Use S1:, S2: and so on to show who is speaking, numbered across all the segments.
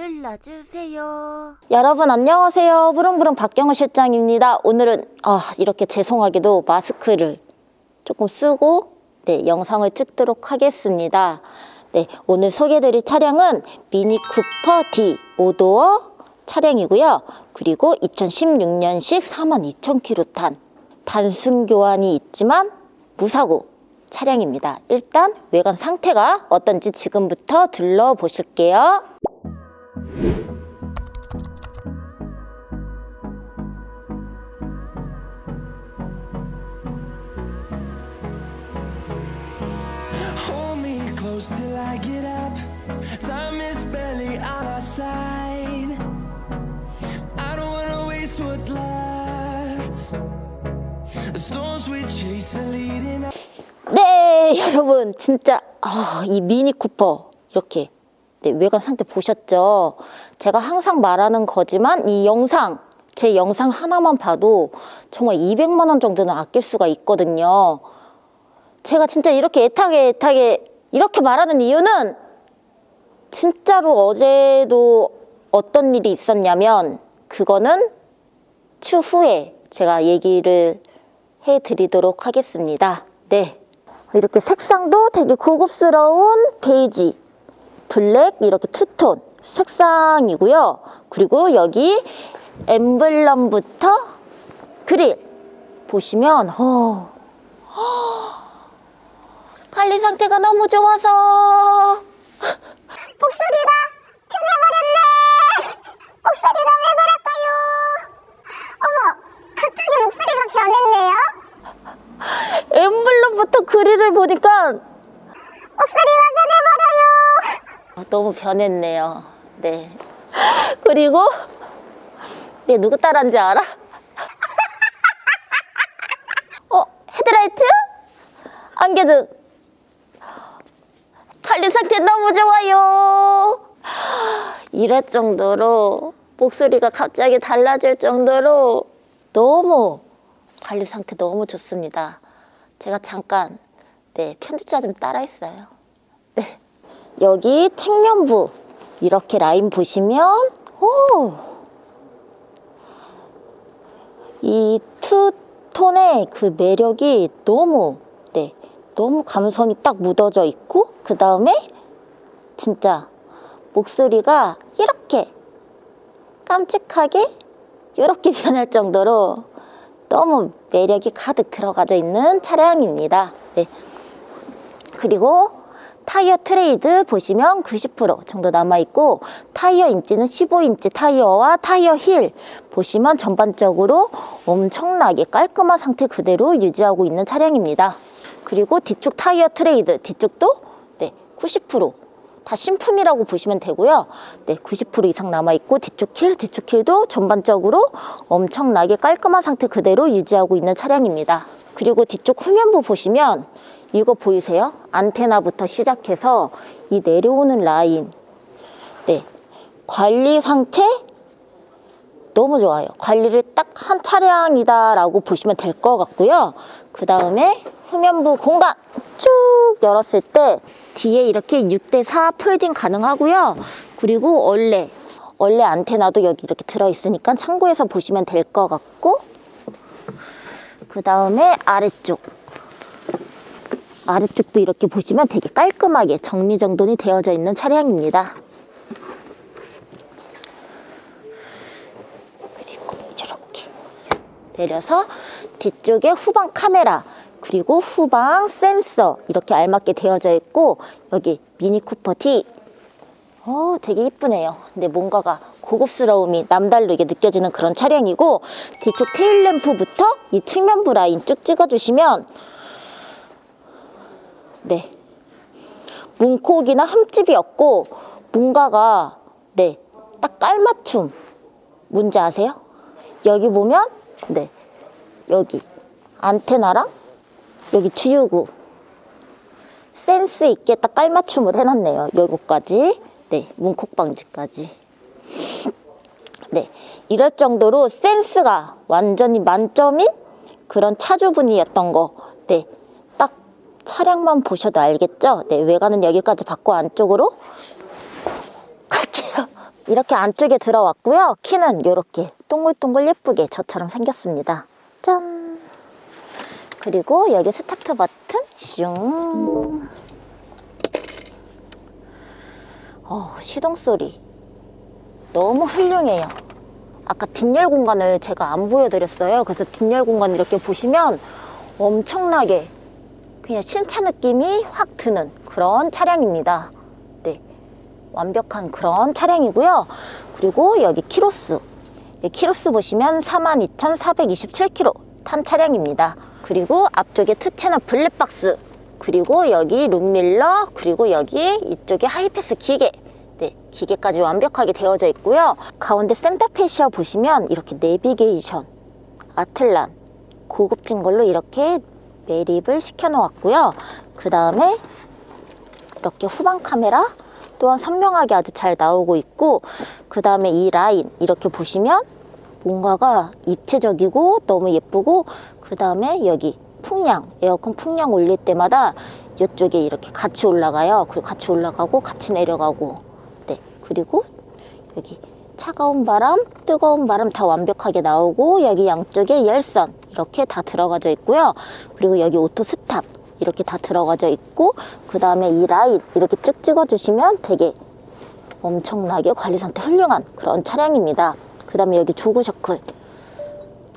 S1: 눌러주세요.
S2: 여러분 안녕하세요. 부릉부릉 박경호 실장입니다. 오늘은 아, 이렇게 죄송하게도 마스크를 조금 쓰고 네, 영상을 찍도록 하겠습니다. 네, 오늘 소개해드릴 차량은 미니 쿠퍼 D 5도어 차량이고요. 그리고 2016년식 42,000km 탄 단순 교환이 있지만 무사고 차량입니다. 일단 외관 상태가 어떤지 지금부터 둘러보실게요.
S3: Time is barely on our side. I don't wanna waste what's left. The storms we chase are leading us.
S2: 네, 여러분 진짜 아, 이 미니 쿠퍼 이렇게 네, 외관 상태 보셨죠? 제가 항상 말하는 거지만 이 영상 제 영상 하나만 봐도 정말 200만 원 정도는 아낄 수가 있거든요. 제가 진짜 이렇게 애타게 애타게 이렇게 말하는 이유는 진짜로 어제도 어떤 일이 있었냐면 그거는 추후에 제가 얘기를 해드리도록 하겠습니다. 네. 이렇게 색상도 되게 고급스러운 베이지, 블랙 이렇게 투톤 색상이고요. 그리고 여기 엠블럼부터 그릴 보시면 어, 관리 상태가 너무 좋아서
S4: 목소리가 변해버렸네. 목소리가 왜 그럴까요? 어머, 갑자기 목소리가 변했네요.
S2: 엠블럼부터 그릴을 보니까
S4: 목소리가 변해버려요.
S2: 너무 변했네요. 네. 그리고 내 누구 따라한지 알아? 어, 헤드라이트? 안개등. 관리 상태 너무 좋아요. 이럴 정도로 목소리가 갑자기 달라질 정도로 너무 관리 상태 너무 좋습니다. 제가 잠깐 네 편집자 좀 따라했어요. 네. 여기 측면부 이렇게 라인 보시면 오! 이 투톤의 그 매력이 너무 네 너무 감성이 딱 묻어져 있고 그 다음에 진짜 목소리가 이렇게 깜찍하게 이렇게 변할 정도로 너무 매력이 가득 들어가져 있는 차량입니다. 네. 그리고 타이어 트레이드 보시면 90% 정도 남아있고 타이어 인치는 15인치 타이어와 타이어 힐 보시면 전반적으로 엄청나게 깔끔한 상태 그대로 유지하고 있는 차량입니다. 그리고 뒤쪽 타이어 트레이드 뒤쪽도 네, 90%다 신품이라고 보시면 되고요. 네, 90% 이상 남아있고 뒤쪽 힐, 뒤쪽 힐도 전반적으로 엄청나게 깔끔한 상태 그대로 유지하고 있는 차량입니다. 그리고 뒤쪽 후면부 보시면 이거 보이세요? 안테나부터 시작해서 이 내려오는 라인. 네. 관리 상태 너무 좋아요. 관리를 딱 한 차량이다라고 보시면 될 것 같고요. 그 다음에 후면부 공간 쭉 열었을 때 뒤에 이렇게 6대4 폴딩 가능하고요. 그리고 원래 원래 안테나도 여기 이렇게 들어있으니까 참고해서 보시면 될 것 같고 그 다음에 아래쪽 아래쪽도 이렇게 보시면 되게 깔끔하게 정리정돈이 되어져 있는 차량입니다. 그리고 이렇게 내려서 뒤쪽에 후방 카메라 그리고 후방 센서 이렇게 알맞게 되어져 있고 여기 미니 쿠퍼 T 어, 되게 이쁘네요. 근데 뭔가가 고급스러움이 남다르게 느껴지는 그런 차량이고 뒤쪽 테일램프부터 이 측면부 라인 쭉 찍어주시면 네. 문콕이나 흠집이 없고 뭔가가 네. 딱 깔맞춤. 뭔지 아세요? 여기 보면 네. 여기 안테나랑 여기 주유구 센스 있게 딱 깔맞춤을 해놨네요. 여기까지. 네. 문콕 방지까지. 네. 이럴 정도로 센스가 완전히 만점인 그런 차주분이었던 거. 네. 딱 차량만 보셔도 알겠죠? 네. 외관은 여기까지 받고 안쪽으로 갈게요. 이렇게 안쪽에 들어왔고요. 키는 이렇게 동글동글 예쁘게 저처럼 생겼습니다. 짠! 그리고 여기 스타트 버튼 슝. 어, 시동 소리 너무 훌륭해요. 아까 뒷열 공간을 제가 안 보여드렸어요. 그래서 뒷열 공간 이렇게 보시면 엄청나게 그냥 신차 느낌이 확 드는 그런 차량입니다. 네. 완벽한 그런 차량이고요. 그리고 여기 키로수. 이 키로수 보시면 42,427km 탄 차량입니다. 그리고 앞쪽에 투체너 블랙박스. 그리고 여기 룸밀러. 그리고 여기 이쪽에 하이패스 기계. 네, 기계까지 완벽하게 되어져 있고요. 가운데 센터페시아 보시면 이렇게 내비게이션, 아틀란, 고급진 걸로 이렇게 매립을 시켜 놓았고요. 그 다음에 이렇게 후방 카메라 또한 선명하게 아주 잘 나오고 있고 그 다음에 이 라인 이렇게 보시면 뭔가가 입체적이고 너무 예쁘고 그 다음에 여기 풍량 에어컨 풍량 올릴 때마다 이쪽에 이렇게 같이 올라가요. 그리고 같이 올라가고 같이 내려가고. 네 그리고 여기 차가운 바람 뜨거운 바람 다 완벽하게 나오고 여기 양쪽에 열선 이렇게 다 들어가져 있고요. 그리고 여기 오토 스탑 이렇게 다 들어가져 있고 그 다음에 이 라인 이렇게 쭉 찍어주시면 되게 엄청나게 관리 상태 훌륭한 그런 차량입니다. 그 다음에 여기 조그 셔클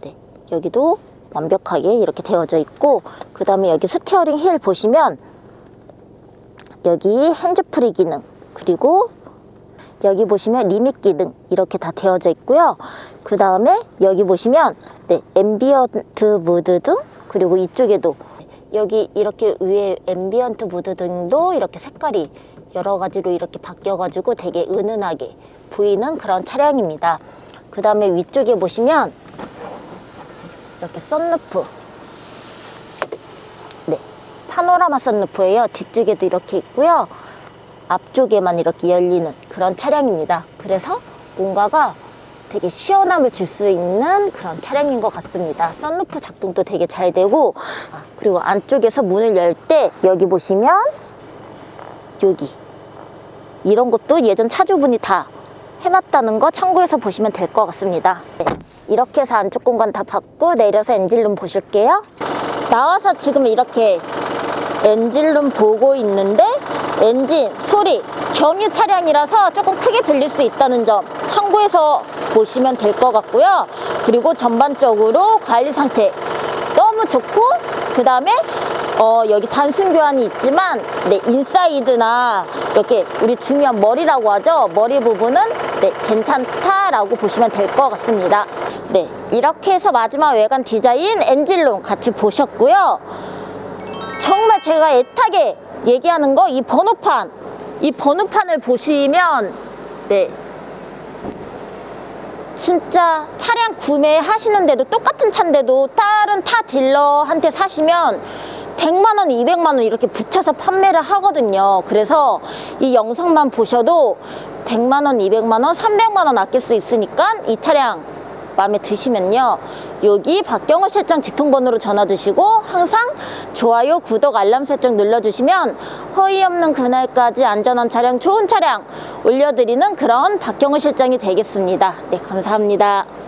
S2: 네, 여기도 완벽하게 이렇게 되어져 있고 그 다음에 여기 스티어링 힐 보시면 여기 핸즈프리 기능 그리고 여기 보시면 리밋 기능 이렇게 다 되어져 있고요. 그 다음에 여기 보시면 네, 앰비언트 무드 등 그리고 이쪽에도 여기 이렇게 위에 앰비언트 무드 등도 이렇게 색깔이 여러 가지로 이렇게 바뀌어가지고 되게 은은하게 보이는 그런 차량입니다. 그 다음에 위쪽에 보시면 이렇게 썬루프 네, 파노라마 썬루프예요. 뒤쪽에도 이렇게 있고요. 앞쪽에만 이렇게 열리는 그런 차량입니다. 그래서 뭔가가 되게 시원함을 줄 수 있는 그런 차량인 것 같습니다. 썬루프 작동도 되게 잘 되고 그리고 안쪽에서 문을 열 때 여기 보시면 여기 이런 것도 예전 차주분이 다 해놨다는 거 참고해서 보시면 될 것 같습니다. 네, 이렇게 해서 안쪽 공간 다 봤고 내려서 엔진룸 보실게요. 나와서 지금 이렇게 엔진룸 보고 있는데 엔진 소리 경유 차량이라서 조금 크게 들릴 수 있다는 점 참고해서 보시면 될 것 같고요. 그리고 전반적으로 관리 상태 너무 좋고 그 다음에 어, 여기 단순 교환이 있지만 네, 인사이드나 이렇게 우리 중요한 머리라고 하죠. 머리 부분은 네, 괜찮다라고 보시면 될 것 같습니다. 네, 이렇게 해서 마지막 외관 디자인 엔진룸 같이 보셨고요. 정말 제가 애타게 얘기하는 거 이 번호판 이 번호판을 보시면 네 진짜 차량 구매하시는데도 똑같은 차인데도 다른 타 딜러한테 사시면 100만 원, 200만 원 이렇게 붙여서 판매를 하거든요. 그래서 이 영상만 보셔도 100만 원, 200만 원, 300만 원 아낄 수 있으니까 이 차량 마음에 드시면요. 여기 박경호 실장 직통번호로 전화 주시고 항상 좋아요, 구독, 알람 설정 눌러주시면 허위 없는 그날까지 안전한 차량, 좋은 차량 올려드리는 그런 박경호 실장이 되겠습니다. 네, 감사합니다.